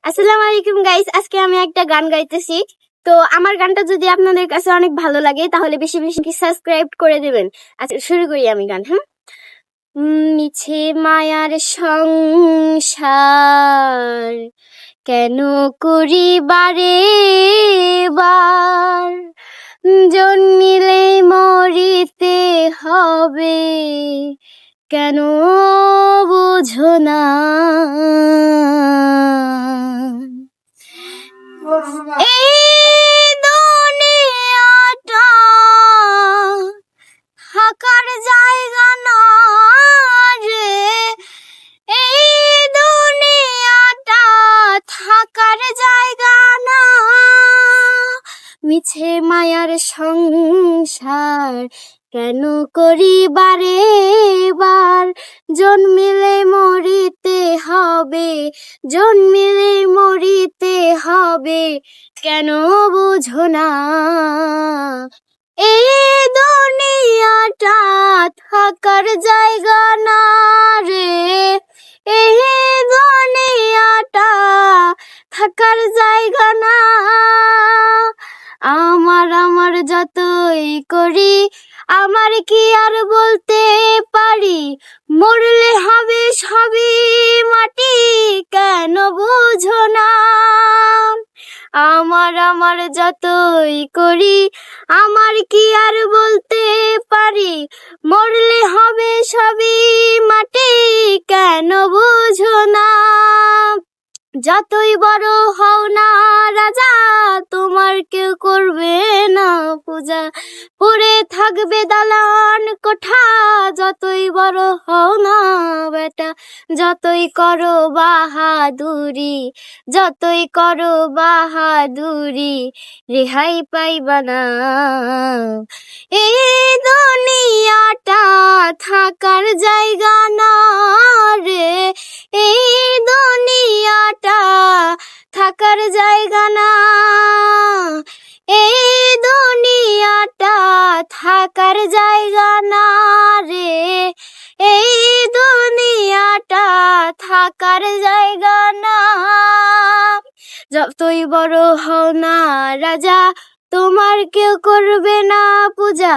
আসসালামু আলাইকুম গাইস আজকে আমি একটা গান গাইতেছি। তো আমার গানটা যদি আপনাদের কাছে অনেক ভালো লাগে, তাহলে বেশি বেশি সাবস্ক্রাইব করে দেবেন। আচ্ছা শুরু করি আমি গান হ্যাঁ? মিছে মায়ার সংসার কেন করি বারে বার জন্মিলে মরিতে হবে কেন বুঝো না? দুনিয়াটা থাকার জায়গা না রে দুনিয়াটা থাকার জায়গা না মিছে মায়ার সংসার কেন করি বারে বার জন্মিলে মরিতে হবে, জন্মিলে মরিতে হবে? কেন বুঝো না। এ দুনিয়াটা থাকার জায়গা না রে। এ দুনিয়াটা থাকার জায়গা না। আমার আমার যতই করি, আমার কি আর বলতে পারি? মরলে হবে সবই মাটি, কেন বুঝো না। আমার আমার যতই করি, আমার কি আর বলতে পারি? মরলে হবে সবই মাটি, কেন বুঝো না? যতই বড় হও না রাজা, তোমার কেউ করবে না পূজা। পড়ে থাকবে দালান কোঠা, যতই বড় হও না যতই করো বাহাদুরি, যতই করো বাহাদুরি, রেহাই পাইবা না। এই দুনিয়াটা থাকার জায়গা না রে এই দুনিয়াটা থাকার জায়গা না। এই দুনিয়াটা থাকার জায়গা না। থাকার জায়গা না। যতই বড় হও না রাজা, তোমার কেউ করবে না পূজা,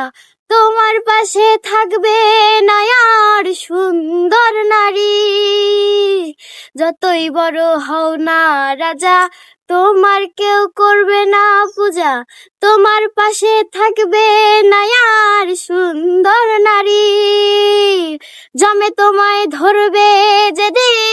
তোমার পাশে থাকবে নায়ার সুন্দর নারী। যতই বড় হও না রাজা, তোমার কেউ করবে না পূজা, তোমার পাশে থাকবে নায়ার সুন্দর নারী। জমে তোমায় ধরবে যেদিন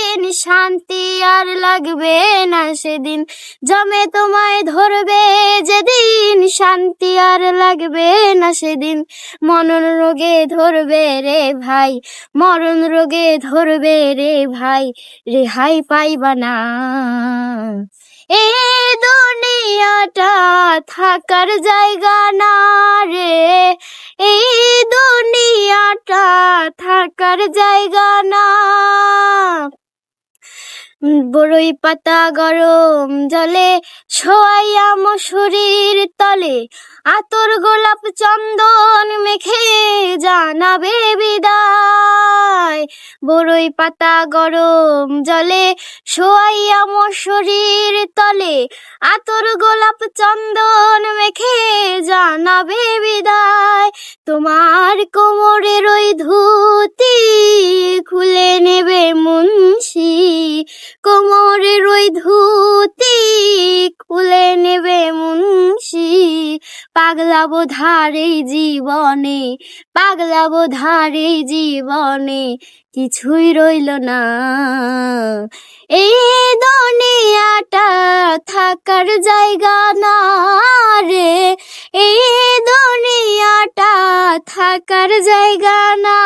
শান্তি আর লাগবে না সেদিন। জমে তোমায় ধরবে যেদিন শান্তি আর লাগবে না সেদিন। মরণ রোগে ধরবে রে ভাই, মরণ রোগে ধরবে রে ভাই, রেহাই পাইবা না। এ দুনিয়াটা থাকার জায়গা না রে এই দুনিয়াটা থাকার জায়গা না। বড়ই পাতা গরম জলে শোয়াইয়া মশুরির তলে। আতর গোলাপ চন্দন মেখে জানাবে বিদায়। বড়ই পাতা গরম জলে শোয়াইয়া মশুরির তলে। আতর গোলাপ চন্দন মেখে জানাবে বিদায়। তোমার কোমরের ওই ধুতি পাগলা বোধার এই জীবনে, পাগলা এই জীবনে কিছুই রইল না। এই দুনিয়াটা থাকার জায়গা না রে এই দুনিয়াটা থাকার জায়গা না।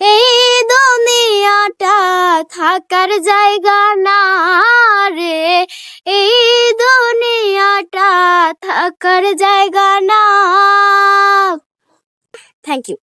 এই দুনিয়াটা থাকার জায়গা না থ্যাংক ইউ